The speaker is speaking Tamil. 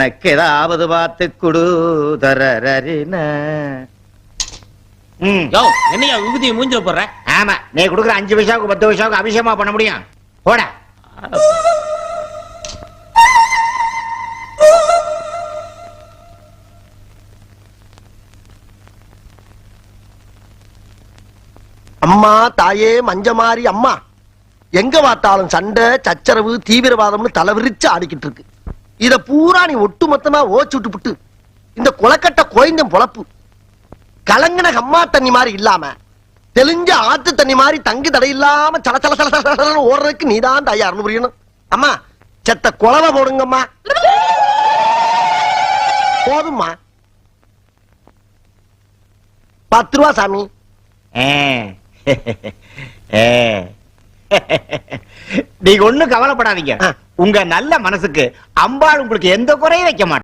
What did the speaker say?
எனக்கு ஏதாவது பார்த்து குடு தரரின ம். யோ என்னையா விபூதியை மூஞ்சில போடுற? ஆமா நீ கொடுக்குற அஞ்சு பைசாவுக்கு பத்து பைசாவுக்கு அபிஷேகமா பண்ண முடியும். போட. அம்மா தாயே மஞ்சமாரி அம்மா. எங்க பார்த்தாலும் சண்டை சச்சரவு தீவிரவாதம்னு தலைவிரிச்சு ஆடிக்கிட்டு இருக்கு. இத பூரா நீ ஒட்டுமொத்தமா ஓச்சு விட்டுப்புட்டு இந்த குளக்கட்ட கோயந்தம் பொழப்பு. கலங்கின கம்மா தண்ணி மாதிரி இல்லாம தெளிஞ்ச ஆத்து தண்ணி மாதிரி தங்கு தடை இல்லாம சல சல சல சல ஓடுறதுக்கு நீதான் தயார்னு புரியணும். அம்மா செத்த குழவை போடுங்கம்மா. போதும்மா. பத்து ரூபா சாமி. ஏ. ஏ. நீங்க ஒண்ணும் கவலைப்படாதீங்க. உங்க நல்ல மனசுக்கு அம்பாள் உங்களுக்கு எந்த குறையும் வைக்க மாட்டா